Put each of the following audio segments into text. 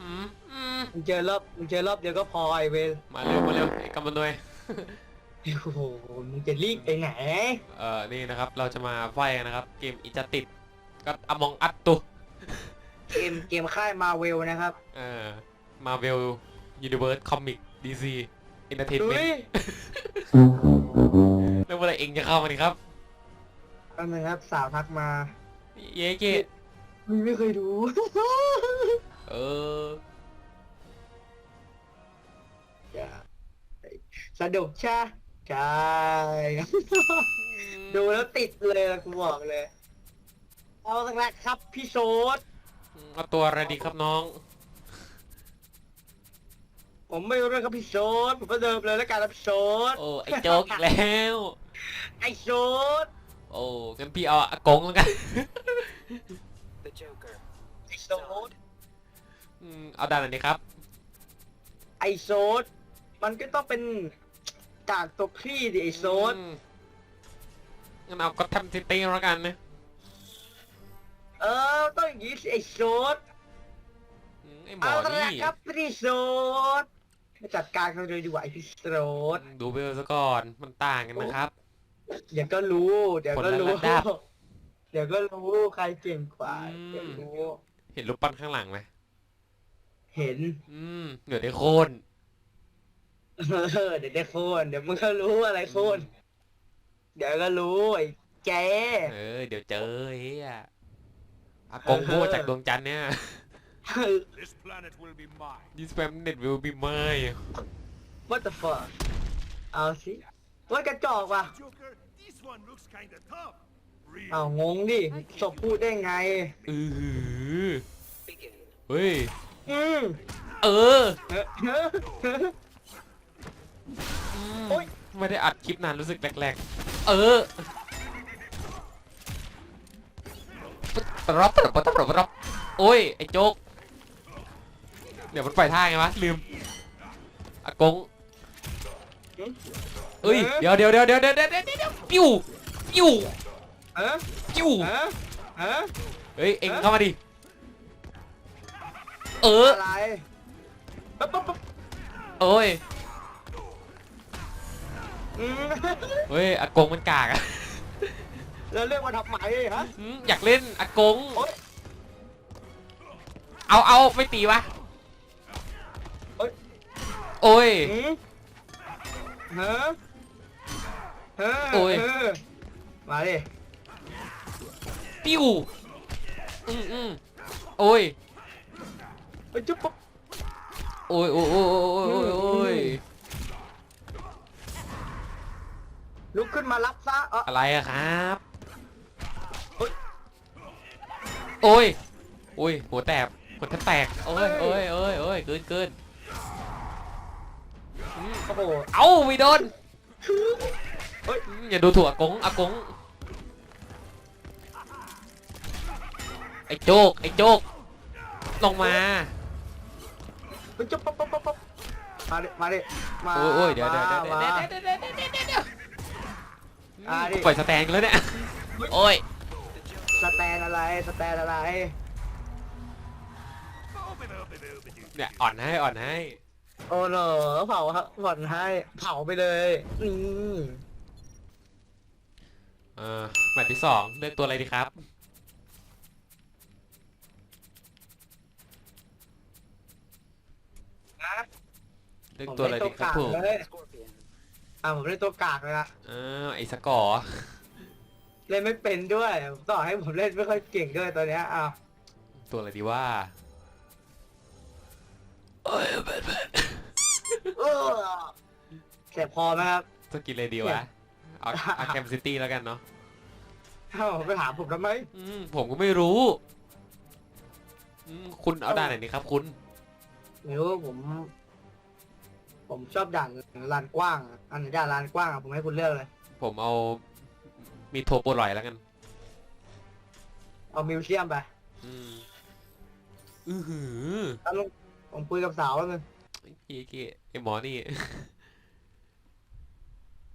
อืมอืมมึงเจอรอบมึงเจอรอบเดียวก็พอไอเวลมาเร็วมาเร็วไอ้กำมันด้วย โอ้โหมึงจะรีบไปไหน เอ่อ นี่นะครับ เราจะมาไฟกันนะครับ เกมอิจติดก็อมองอัตตุ เกมเกมค่ายมาเวลนะครับเอ่อมาเวลยูนิเวิร์สคอมิกดีซีอินเตอร์เทนดุเมนยต์แล้วเมื่อไหรเองจะเข้ามาดิครับแป๊บนึงครับสาวทักมาเย้เกตมึงไม่เคยดูเอออย่าสนุกใช่ใช่ดูแล้วติดเลยกูบอกเลย เอาสักแล้วครับพี่โซด เอาตัวอะไรดีครับน้อง ผมไม่รู้เรื่องครับพี่โซดผมก็เดิมเลยแล้วกันนะพี่โซดโอ้ไอ้โจ๊กอีกแล้ว ไอโซดโอ้งั้นพี่เอาอากงแล้วกันไอโซดอืมเอาด่านไหนดีครับ ไอโซดมันก็ต้องเป็นกากตัวคลี่ดิไอโซดอืมงั้นเอาก็ทำซิตี้แล้วกันนะ เออต้องอย่างนี้สิไอโซดอืมไอ้หมอเอาสักนี่แล้วครับพี่โซดมาจัดการกันเลยดีกว่าไอพี่โซดดูเบลซะก่อนมันต่างกันนะครับ เดี๋ยวก็รู้ เดี๋ยวก็รู้ คนละระดับเดี๋ยวก็รู้ใครเก่งกว่าอืม เดี๋ยวรู้ เห็นรูปปั้นข้างหลังไหมเห็น อืมเดี๋ยวได้โค่นเออเดี๋ยวได้โคนเดี๋ยวมึงก็รู้อะไรโคนเดี๋ยวก็รู้ไอ้แกเออเดี๋ยวเจอเฮีย อากงพูดจากดวงจันทร์เนี่ย This planet will be mine. This planet will be mine What the fuck เอาสิว่ากระจอกว่ะ Joker, this one looks kinda tough. Real. เอางงดิศพพูดได้ไง อือหือเฮ้ย อืมเออ เฮ้ยเฮ้ยเฮ้ยอืมโอ๊ย ไม่ได้อัดคลิปนานรู้สึกแรกๆ เออ รับรับรับรับรับโอ้ย ไอ้โจ๊ก เดี๋ยวมันปล่อยท่าไงวะ ลืมอากงเอ้ย เดี๋ยวเดี๋ยวเดี๋ยวเดี๋ยวเดี๋ยวเดี๋ยวเดี๋ยวปิ้วปิ้วเออปิ้วเออเฮ้ย เอ็งเข้ามาดิ เออ อะไโอ้ยอเฮ้ยอากงมันกากอะ แล้วเรียกว่าทำไมฮะอืมอยากเล่นอากง โอ๊ยเอาเอาไม่ตีวะ โอ๊ยโอ้ยอืมเฮ้อเฮ้อโอ้ยเอมาดิปิ้วอืมอืมโอ้ย ไปจุ๊บปุ๊บโอ้ยโอ้ยโอ้ยโอ้ยโอ้ยโอ้ยลุกขึ้นมารับซะเอออะไรอะครับ โอ้ยโอ้ยหัวแตกหัวแทบแตกโอ้ยโอ้ยโอ้ยโอ้ยเกินเกินอืมโอ้โหเอ้าไม่โดนเฮ้ยอืมอย่าดูถูกอากงอากงไอ้โจกไอ้โจกลงมาไปจุ๊บปุ๊บปุ๊บปุ๊บปุ๊บมาดิมาดิมาโอ้ยโอ้ยเดี๋ยวเดี๋ยวเดี๋ยวเดี๋ยวมาเดี๋ยวเดี๋ยวเดี๋ยวเดี๋ยวเดี๋ยวเดี๋ยวอ่าดิปล่อยสแตนกันแล้วเนี่ยโอ้ย สแตนอะไรสแตนอะไร เนี่ยอ่อนให้อ่อนให้โอ้โหเผาผ่อนให้เผาไปเลยนี่เออแมตช์ที่สองเลือกตัวอะไรดีครับ นะเลือกตัวอะไรดีครับผผมมเล่นตัวกากเลยอ่าผมเล่นตัวกากเลยนะเออไอ้สกอร์ เล่นไม่เป็นด้วยต่อให้ผมเล่นไม่ค่อยเก่งด้วยตอนเนี้ยอ้าวตัวอะไรดีว่าเอ้ยแบทแบทเออเจ็บคอไหมครับสกินอะไรดีวะเอาเอาแคมซิตี้แล้วกันเนาะเอ้าไปถามผมทำไมอืมผมก็ไม่รู้อืมคุณเอาด่านไหนดีครับคุณไม่รู้ผม ผมชอบด่านลานกว้างอะอันไหนด่านลานกว้างอะผมให้คุณเลือกเลย ผมเอา มีโทโปรลอยแล้วกัน เอามิวเซียมไปอืมอือหือถ้าลงผมคุยกับสาวแล้วนึงเก๋เก๋ไอหมอนี่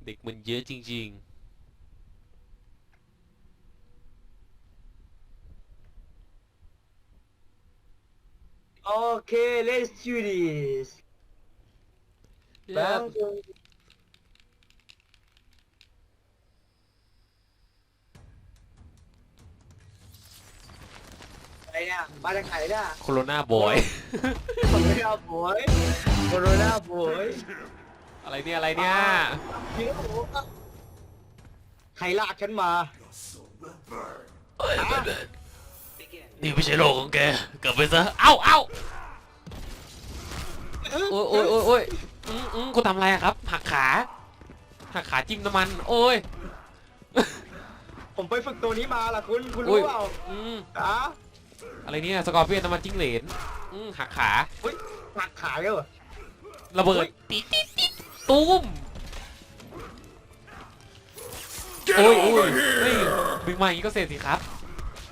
เด็กมันเยอะจริง โอเค let's do this ๆ แล้แล้วว เนี่ยมาจากไหนเนี่ยโคโรนาบอย โคโรนาบอยโคโรนาบอยอะไรเนี่ยอะไรเนี่ยเดี๋ยวใครลากฉันมานี่ไม่ใช่โลกของแก กลับไปซะ เอ้าเอ้าโอ้ยโอ้ยโอ้ยโอ้ยอืมอืมคุณทำอะไรอะครับ หักขา หักขาจิ้มน้ำมัน โอ้ยผมไปฝึกตัวนี้มาล่ะคุณ คุณอุ้รู้ยเปล่าอืม อะ อะไรเนี่ยสกอร์เปียนน้ำมันจิ้งเหลนอืมหักขาอุ้ยหักขาเลยเหรอระเบิอุ๊ดยติ๊ดติ๊ดติ๊ดตูมโอ้ยโอ้ยเฮ้ยดึงมาอย่างนี้ก็เสร็จสิครับ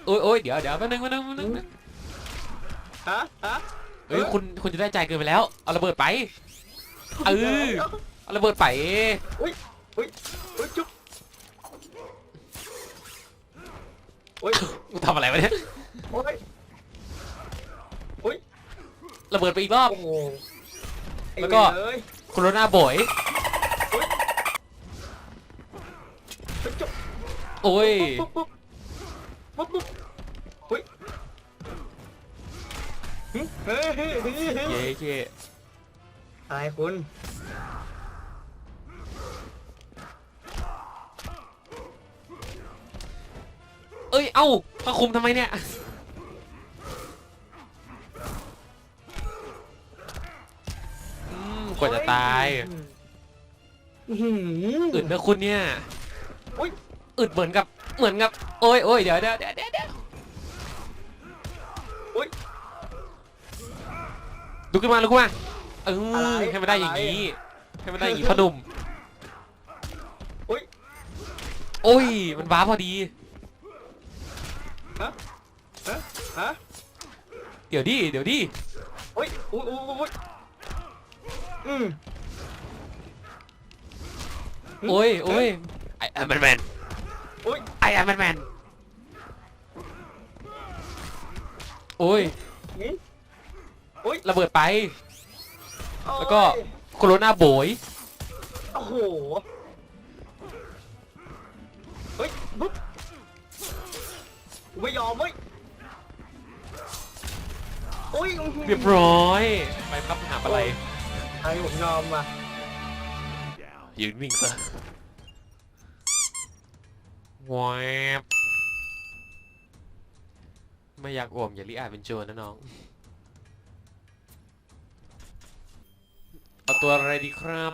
โอ้ยโอ้ยเดี๋ยวเดี๋ยวแป๊บนึงแป๊บนึงแป๊บนึงฮะฮะเฮ้ยคุณคุณจะได้ใจเกินไปแล้ว เอาระเบิดไปเออเอาระเบิดไปอุ้ยอุ้ยอุ้ยจุ๊บอุ้ยกูทำอะไรวะเนี่ยโอ้ยอุ้ย ระเบิดไปอีกรอบ โอ้โหไอ้แล้วก็เว้ยโคโรนาบอยอุ้ยอุ๊ยจุ๊บโอ้ย ปุ๊บปุ๊บปุ๊บปุ๊บอุ้ยหึเฮ้ยเฮ้ยเฮ้ยเฮ้ยเย้เย้อะไรคุณเอ้ย เอ้าพระคุมทำไมเนี่ย กว่าจะตายอื้อหืออึดนะคุณเนี่ยอุ๊ย อึดเหมือนกับเหมือนกับโอ้ยโอ้ยเดี๋ยวเดี๋ยวเดี๋ยวเดี๋ยวเดี๋ยวอุ๊ย ลุกขึ้นมาลุกขึ้นมาเออะไรอให้มันได้อย่างอะไรนี้ให้มันได้อย่างนี้พอหนุ่มอุ๊ยโอ้ยมันบ้าพอดี ฮะฮะฮะเดี๋ยวดิเดี๋ยวดิ อุ๊ยอุ๊ยอุ๊ยอุ๊ย อืมโอ้ยโอ้ยไอ้แมนแมนอุ๊ยไอ้แมนแมนโอ้ยหืมอุ๊ยระเบิดไป แล้วก็โอ้ยโคโรนาโบยโอ้โหเฮ้ยปุ๊บกูไม่ยอมเว้ยโอ้ยอื้อหือเรียบร้อย ไปครับหาอะไร ใครผมยอมอะ Down. ยืนวิ่งซะแวบไม่อยากอ่วมอย่าลิอาจเป็นโจรนะน้อง เอาตัวอะไรดีครับ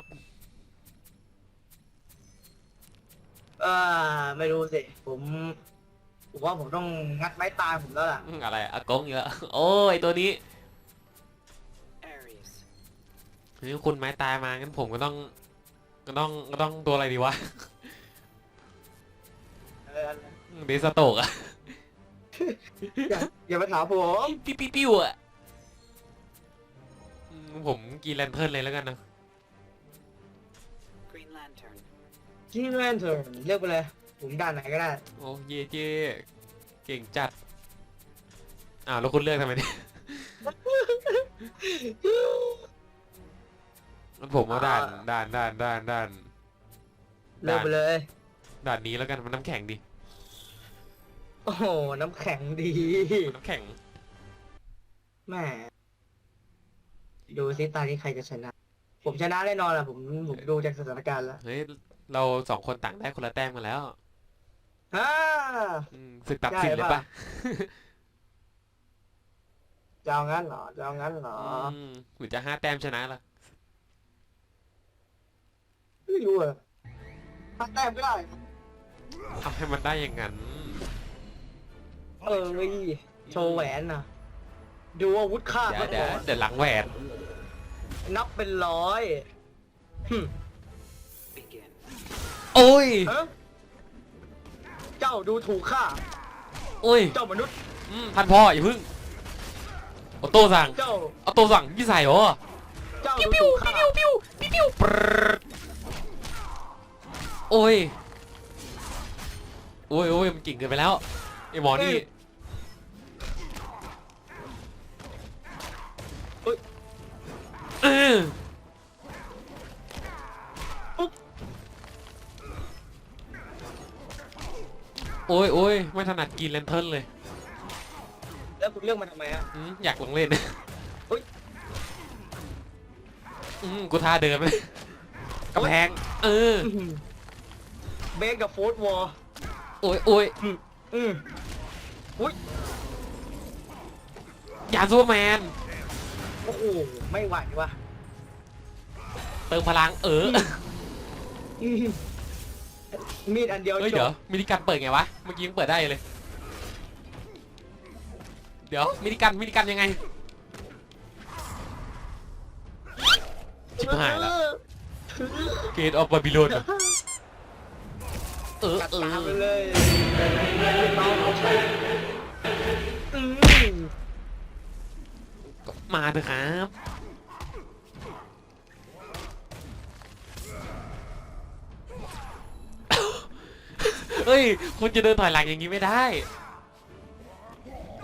เออไม่รู้สิ ผมผมว่าผมต้องงัดไม้ตายผมแล้วล่ะอืมอะไรอากงอีกแล้วโอ้ยตัวนี้ เฮ้ยคุณไม้ตายมางั้นผมก็ต้อง ก็ต้องก็ต้องตัวอะไรดีวะเออเดสโตกอะอย่าอย่ามาถามผมปิ้วปิ้วปิ้วอะอืมผมกีแลนเทิร์นเลยแล้วกันนะ Green Lantern. จีแมนเถอะเลือกไปเลยผมด่านไหนก็ได้ โอ้เย่เย่เก่งจัด อ้าวแล้วคุณเลือกทำไมเนี่ย งั้นผมเอาด่านด่านด่านด่านด่านเลือกไปเลย ด่านนี้แล้วกันมันน้ำแข็งดิโอ้โห น้ำแข็งดีมันน้ำแข็งแหมดูซิตานี้ใครจะชนะ ผมชนะแน่นอนอะผมผมดูจากสถานการณ์แล้วเฮ้ยเราสองคนต่างได้คนละแต้มกันแล้วฮ่า อืมศึกตัดสินเลยได้ปะ ปะจะเอางั้นเหรอจะเอางั้นเหรอ อืมหรือจะห้าแต้มชนะล่ะ ไม่รู้อะถ้าแต้มก็ได้ ทำให้มันได้อย่างนั้น เออเว้ยโชว์แหวนน่ะ ดูอาวุธค่าเดี๋ยก็วเดี๋ยวก่อนเดี๋ยวหลังแหวนนับเป็นร้อยหึ Begin. โอ้ยฮะเจ้าดูถูกข้า โอ้ยเจ้ามนุษย์ อืมท่านพ่ออย่าพึ่งออโต้สั่งเจ้า ออโต้สั่งยี่ใส่เหรอเจ้าปิ้วดูปิ้วถูกข้าปิ้วปิ้วปิ้วปิ้วปรึ๊ด โอ้ย โอ้ยโอ้ยมันเก่งเกินไปแล้วไอหมอนี่เออโอ้ยโอ้ยไม่ถนัดกินแลนเทิร์นเลยแล้วคุณเลือกมาทำไมฮะ อืมอยากลองเล่นอุ๊ยอืมกูท่าเดิมเลยกำแพง เออ เบสกับโฟร์ดวอลโอ้ยโอ้ยอืมอืมอุ้ยยานซูเปอร์แมน โอ้โหไม่ไหวว่ะเติมพลังเอออืมมีดอันเดียวเฮ้ยจเดี๋ยวบมินิกันเปิดไงวะ เมื่อกี้ยังเปิดได้เลย เดี๋ยวมินิกันมินิกันยังไง ชิบหายละ เกตออฟบาบิโลน เออกัดเออตามไปเลยต้ออืมมาเถอะครับเฮ้ย คุณจะเดินถอยหลังอย่างนี้ไม่ได้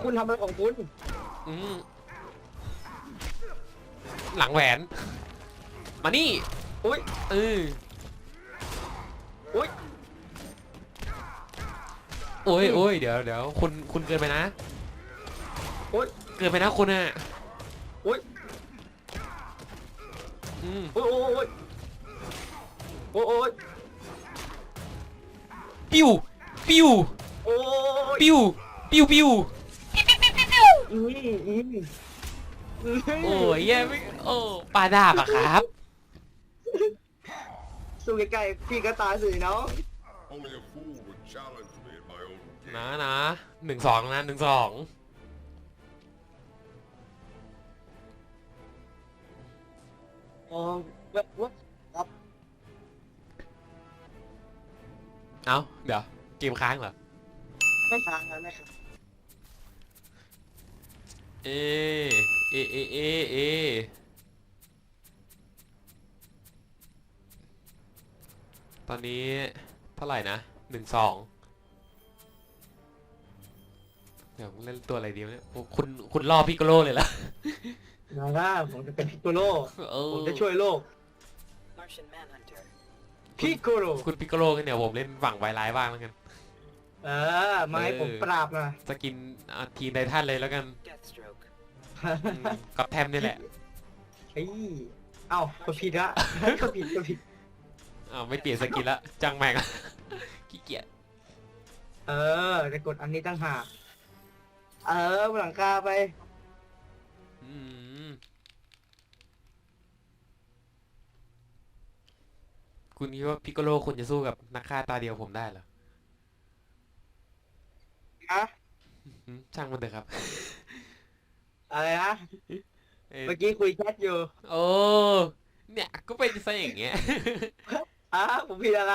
คุณทำอะไรของคุณอืมหลังแหวน มานี่ อุ้ยเอออุ้ย โอ้ยโอ้ยเดี๋ยวเดี๋ยวคุณคุณเกินไปนะอุ้ยเกินไปนะคุณอะอุ้ยอืมอุ้ยโอ้ยโอ้ยโอ้ยปิ้วปิ้วโอ้ยปิ้วปิ้วปิ้วอืมอืมอืมโอ้ยแย่ไม่โอ้ปลาดาบอะครับสู้ใกล้ๆพี่ก็ตายสิเนาะ Only a fool would challenge นะนะหนึ่งสองนะหนึ่งสองอ๋อแบบว่าเอ้า เดี๋ยว เกมค้างเหรอ ไม่ทางแล้วนะครับเอ เอ เอ เอ เอ ตอนนี้เท่าไหร่นะหนึ่งสอง เดี๋ยวเล่นตัวอะไรดีวะเนี่ยโอ้คุณคุณล่อพิกโกโลเลยล่ะนาล่าผมจะเป็นพิกโกโลเออผมจะช่วยโลก Martian Manhunter. พิกโกโลคุณพิกโกโลกันเดี๋ยวผมเล่นฝั่งไวร้ายบ้างแล้วกันเออมาให้ผมปราบหน่อยสกินอะทีมไททันเลยแล้วกัน Deathstroke. อืมกับแทมนี่แหละเฮ้ยเอ้ากดผิดละกดผิดกดผิดอ้าวไม่เปลี่ยนสกินละจังแม่ง ขี้เกียจ เออจะกดอันนี้ตั้งหาก เออบนหลังคาไป อืมคุณคิดว่าพิกโกโลคุณจะสู้กับนักฆ่าตาเดียวผมได้เหรอฮะ อืมช่างมันเถอะครับอะไรนะ เอ้ยเมื่อกี้คุยแชทอยู่โอ้เนี่ยก็เป็นซะอย่างเงี้ยอะผมผิดอะไร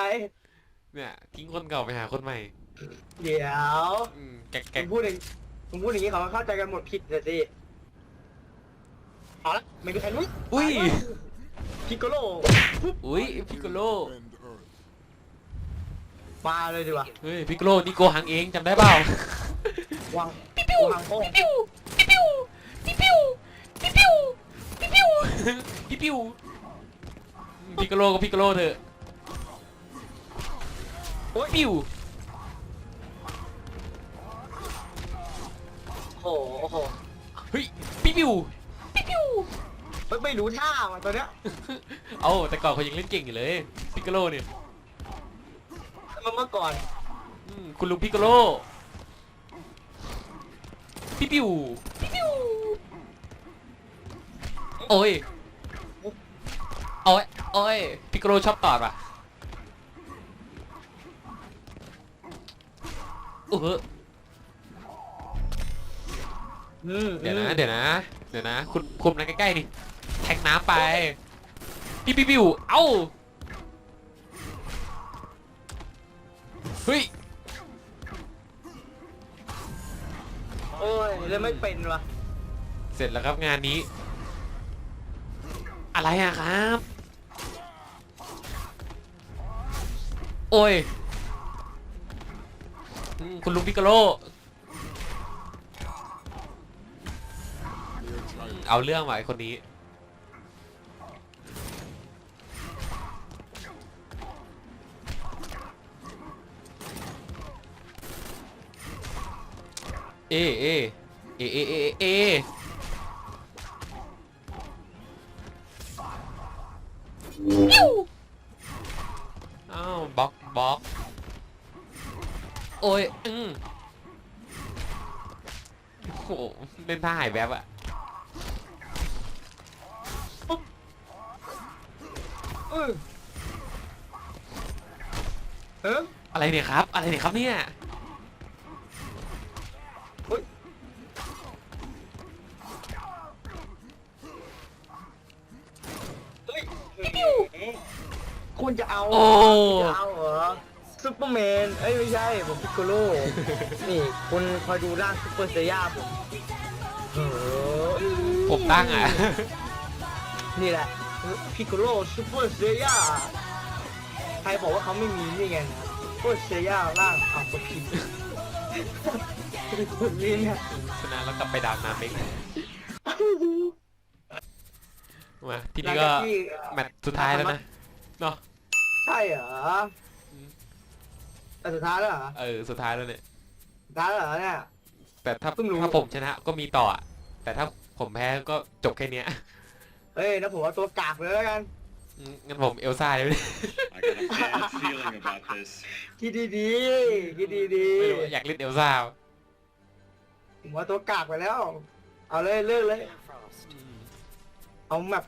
เนี่ย ทิ้งคนเก่าไปหาคนใหม่ เดี๋ยวอืมแกะผแกะมพูดอย่าง ผมพูดอย่างนี้เขาก็เข้าใจกันหมดผิดเลยสิเอาละไม่มีใครรู้อุ้ย พิกโกโลอุ้ยพิกโกโล End Earth. มาเลยดีกว่าเฮ้ยพิกโกโลนี่โกหังเองจำได้เปล่าวางวางโค้งปิ้วปิ้วปิ้วปิ้วปิ้วปิ้วปิ้วพิกโกโลก็พิกโกโลเถอะโอ้ยปิ้ว โอ้โหโอ้โหเฮ้ยปิ้วปิ้วปิ้วไม่ไม่รู้ท่ามันตัวเนี้ยเอาแต่ก่อนเขายังเล่นเก่งอยู่เลยพิกโกโลเนี่ยมันเมื่อก่อนอืมคุณลุงพิกโกโลปิ้วปิ้วปิ้วโอ้ยโอ้ยโอ้ยพิกโกโลชอบตอดป่ะเอออืม เดี๋ยวนะเดี๋ยวนะเดี๋ยวนะ คุณคุมนะใกล้ๆนี่แทงน้ำไปปิ้วปิ้วปิ้วเอ้าเฮ้ยโอ้ยเล่นไม่เป็นวะเสร็จแล้วครับงานนี้ อะไรอะครับ โอ้ยอืมคุณลุงพิกาโล เอาเรื่องว่ะไอคนนี้ เอเอเอเอเอเออ้าวบล็อกบล็อก โอ้ยอืมโอ้โหเล่นท่าหายแบบอะ เออเอออะไรเนี่ยครับ อะไรเนี่ยครับเนี่ยเฮ้ยคุณจะเอาโอ้คุณจะเอาเหรอซูเปอร์แมนเอ้ยไม่ใช่ผมพิกโกโลนี่คุณคอยดูร่างซูเปอร์เซย่าผมเออผมตั้งอะ นี่แหละ พิกโกโลซูเปอร์เซย่าใครบอกว่าเขาไม่มีนี่ไงนะซูเปอร์เซย่าร่างเอาคนพิมพ์คุณนี่เนี่ยชนะแล้วกลับไปดาวน้ำเองมาทีหลันี้งก็จากที่แมตช์สุดท้ายแล้วนะเนาะใช่เหรออืมแต่สุดท้ายแล้วเหรอเออสุดท้ายแล้วเนี่ยสุดท้ายแล้วเหรอเนี่ยแต่ถ้าเพิ่งรู้ถ้าผมชนะก็มีต่ออะแต่ถ้าผมแพ้ก็จบแค่เนี้ย เฮ้ยนะผมเอาตัวกากเลยแล้วกัน อืมงั้นผมเอลซ่าเลย I got a bad feeling about this. คิดดีๆคิดดีไม่รู้อยากเล่นเอลซ่าๆผมเอาตัวกากไปแล้ว เอาเลยเลิกเลย Killer Frost. อืมเอาแบบ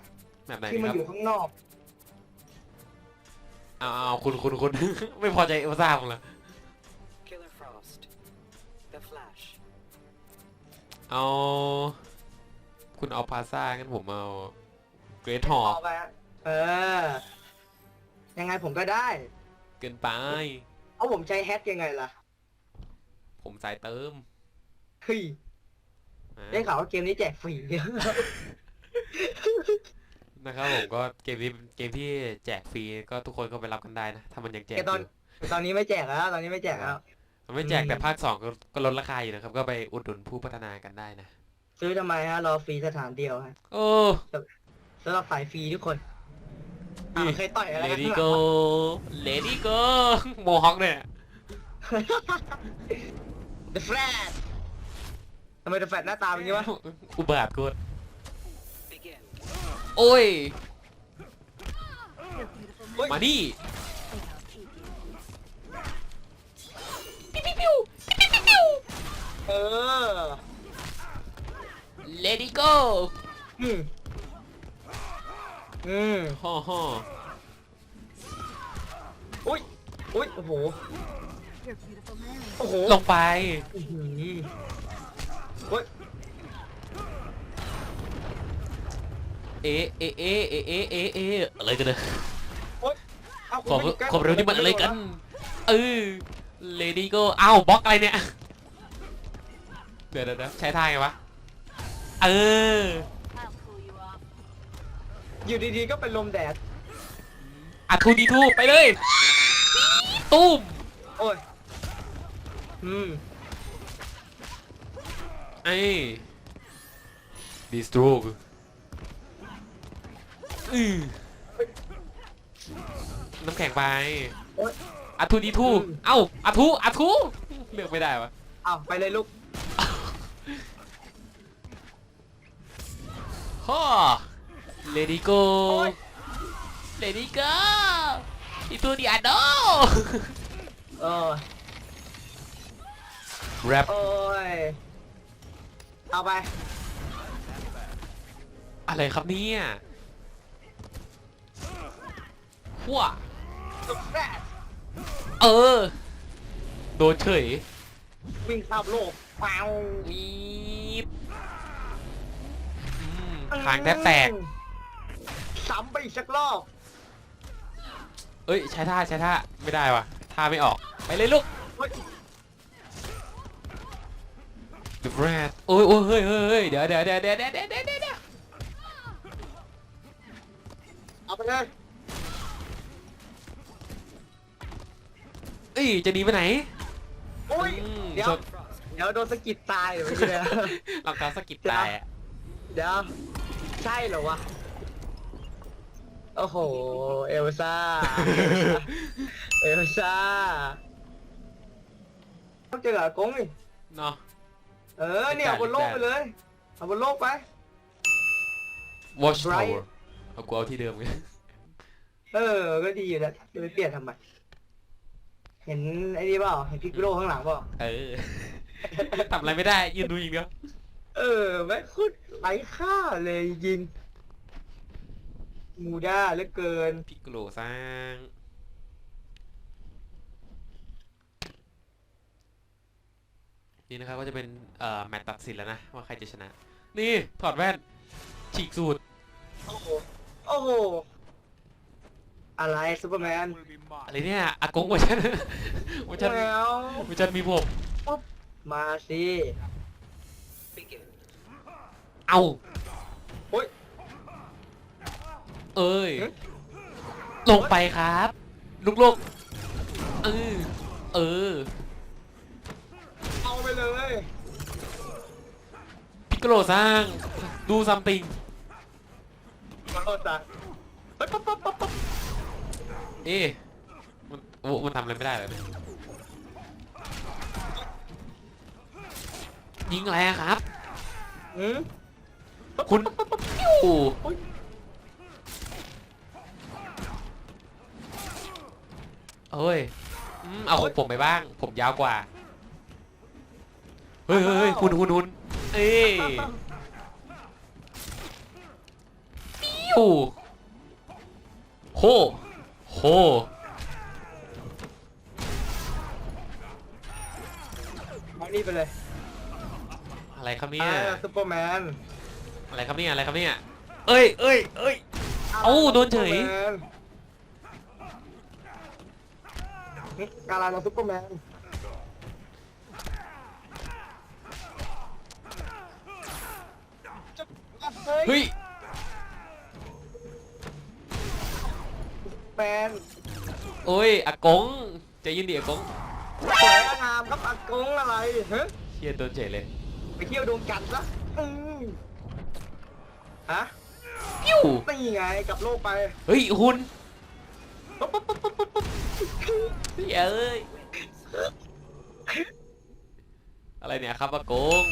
แบบไหนที่ดีมันครับอยู่ข้างนอก เอาเอาคุณคุณคุณ ไม่พอใจเอลซ่าผมเหรอ Killer Frost. The Flash. เอา คุณเอาพาซ่างั้นผมเอา เกรทฮอเอาไปอะเออ ยังไงผมก็ได้ เกินไปเอาผมใช้แฮกยังไงล่ะ ผมสายเติมเฮ้ย อ่าได้ข่าวว่าเกมนี้แจกฟรี นะครับผมก็เกมนี้เป็นเกมที่แจกฟรีก็ทุกคนก็ไปรับกันได้นะ ถ้ามันยังแจกแกอตอน ยู่ตอนนี้ไม่แจกแล้ว ตอนนี้ไม่แจกแล้ว มันไม่แจกอืมแต่ภาคสองก็ก็ลดราคาอยู่นะครับ ก็ไปอุดหนุนผู้พัฒนากันได้นะซื้อทำไมฮะ รอฟรีสถานเดียวฮะ โอ้ สำหรับสายฟรีทุกคนอะเคยต่อยอะไรเลกันดี้ข้างหโกลังเลดี้โกโมฮอคเนี่ย The Flash ทำไม The Flash หน้าตาเป็นอย่างนี้วะอุบาทกด Begin. โอ้ย เฮ้ยมานี่เออ เลดี้โก อืม อืมฮ่อฮ่ออุ้ยอุ้ยโอ้โหโอ้โหลงไปอื้อหือเฮ้ยเอะเอะเอะเอะเอะเอะเอะอะไรกันเนี่ยเอ้าขอคุณไม่อยู่ใกล้ขอเร็วนี่มันอะไรกันผมเออเลดี้โกอ้าวบล็อกอะไรเนี่ยเดี๋ยวเดี๋ยวเดี๋ยวใช้ท่าไงวะเออ อยู่ดีๆก็เป็นลมแดดอัดทูดีทูไปเลย ตุ้มโอ้ย อืม ไอ้ดีสโตรกอือน้ำแข็งไปโอ๊ยอัดทูดีทู อืม เอ้าอัดทูอัดทูเลือกไม่ได้วะ เอาไปเลยลูก ฮ่อ เลดี้โกโอ๊ยเลดี้โกอีตัวดีอัดโดเออแรปโอ้ย เอาไป อะไรครับเนี่ยหัว The Flash เออ โดนเฉยวิ่งข้ามโลกเปล่ามีดอืมหางแทบแตก ซ้ำไปอีกสักรอบ เอ้ย ใช้ท่าใช้ท่าไม่ได้ว่ะท่าไม่ออก ไปเลยลูก เฮ้ย The Rat โอ้ยโอ้ยเฮ้ยเฮ้ยเฮ้ยเดี๋ยวเดี๋ยวเดี๋ยวเดี๋ยวเดี๋ยวเดี๋ยวเดี๋ยวเดี๋ยวเอาไปเลยเอ้ยจะหนีไปไหน โอ้ย อืมเดี๋ยวชนเดี๋ยวโดนสะกิดตายเดี๋ยวเมื่อกี้เนี่ยรองเท้าสะกิดตายอะเดี๋ยว ใช่เหรอวะ โอ้โห เอลซ่า เอลซ่าต้องเจอกับกงนี่เนาะ เออเนี่ยเอาบนโลกไปเลยเอาบนโลกไป Watch Bright Tower เอากูเอาที่เดิมไงเออ ก็ดีอยู่แล้วจะไปเปลี่ยนทำไม เห็นไอ้นี่เปล่าเห็นพิกโลข้างหลังเปล่าเออทำอะไรไม่ได้ยืนดูอย่างเดียว เออแม่งโคตรไร้ค่าเลยจริง มูด้าเหลือเกิน พิกโลสร้าง นี่นะครับก็จะเป็นเอ่อแมตช์ตัดสินแล้วนะ ว่าใครจะชนะ นี่ ถอดแว่น ฉีกสูตร โอ้โห โอ้โห อะไรซูเปอร์แมนอะไรเนี่ยอากงเวอร์ชันเวอร์ชันแล้วเวอร์ชันมีผมปุ๊บมาสิ Begin. เอา เอ้ยเอ๊ะลงไปครับ ลุกลงเออ เออ เอาไปเลยพิกโลสร้าง ดูซัมติง มาโทษจ้ะเฮ้ยปั๊บปั๊บปั๊บปั๊บเอ๊ะมันโอ้มันทำอะไรไม่ได้เลยยิงอะไรอะครับ อืมคุณปิ้วโอ้ย เอ้ยอืมเอาของผมไปบ้าง ผมยาวกว่า เฮ้ยเฮ้ยเฮ้ยคุณคุณคุณเอ้ยปิ้วโหโหเอานี่ไปเลยอะไรครับเนี่ย อ่าซูเปอร์แมนอะไรครับเนี่ย อะไรครับเนี่ย เอ้ยเอ้ยเอ้ย เอ้าโดนเฉย ซูปอร์แมน การาเราซูเปอร์แมนเฮ้ยเฮ้ยแมนโอ้ยอากงใจะยินดีอากงสวยงามครับอากงอะไรเฮ้ยเชียโดนเฉยเลยไปเที่ยวดวงจันทร์ซะอืมฮะปิ้วนี่ไงกลับโลกไป เฮ้ยหุ่นปุ๊บปุ๊บปุ๊บปุ๊บปุ๊บปุ๊บ เฮ้ยเอ้ย อะไรเนี่ยครับอากง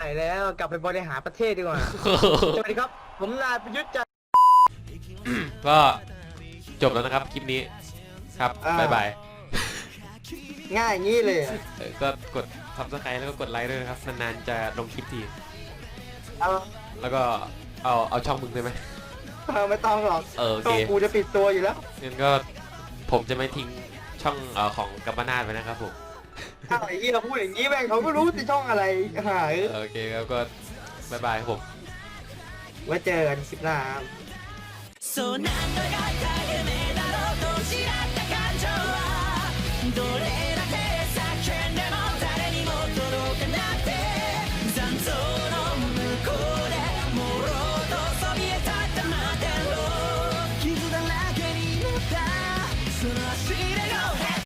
หายแล้วกลับไปบริหารประเทศดีกว่า สวัสดีครับ ผมนายประยุทธ์จันทร์ ก็จบแล้วนะครับคลิปนี้ ครับอ่า บ๊ายบายง่ายอย่างนี้เลยอะเออก็กด subscribe แล้วก็กดไลค์ด้วยนะครับ นานๆจะลงคลิปที เอาแล้วก็เอาเอาช่องมึงได้ไหม เอาไม่ต้องหรอกเออโอต้เคองกูจะปิดตัวอยู่แล้วงั้นก็ ผมจะไม่ทิ้งช่องเอ่อของกัมปนาทไว้นะครับผม ถ้าไอ้ที่เราพูดอย่างนี้แม่งเขาก็รู้สิช่องอะไรหาย โอเคครับก็บ๊ายบายครับผม ไว้เจอกันคลิปหน้า そうなんだが夢だろうどちらか